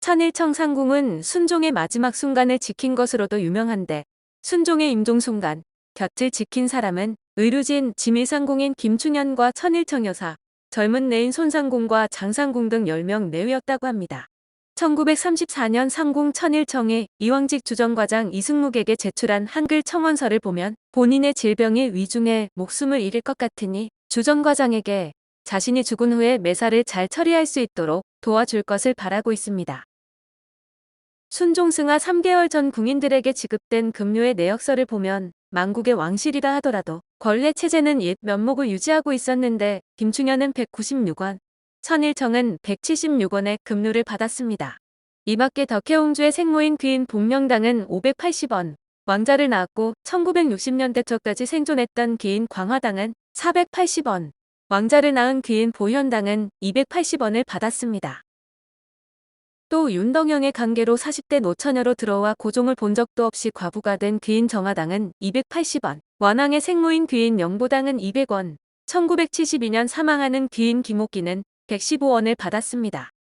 천일청 상궁은 순종의 마지막 순간을 지킨 것으로도 유명한데 순종의 임종 순간 곁을 지킨 사람은 의류진 지밀상궁인 김충현과 천일청 여사, 젊은 내인 손상궁과 장상궁 등 10명 내외였다고 합니다. 1934년 상궁 천일청이 이왕직 주정과장 이승묵에게 제출한 한글 청원서를 보면 본인의 질병이 위중해 목숨을 잃을 것 같으니 주정과장에게 자신이 죽은 후에 매사를 잘 처리할 수 있도록 도와줄 것을 바라고 있습니다. 순종승하 3개월 전 궁인들에게 지급된 급료의 내역서를 보면 망국의 왕실이라 하더라도 권례 체제는 옛 면목을 유지하고 있었는데 김충현은 196원, 천일청은 176원의 급료를 받았습니다. 이 밖에 덕혜옹주의 생모인 귀인 복명당은 580원, 왕자를 낳았고 1960년대 초까지 생존했던 귀인 광화당은 480원, 왕자를 낳은 귀인 보현당은 280원을 받았습니다. 또 윤덕영의 관계로 40대 노처녀로 들어와 고종을 본 적도 없이 과부가 된 귀인 정화당은 280원, 원왕의 생모인 귀인 영보당은 200원, 1972년 사망하는 귀인 김옥기는 115원을 받았습니다.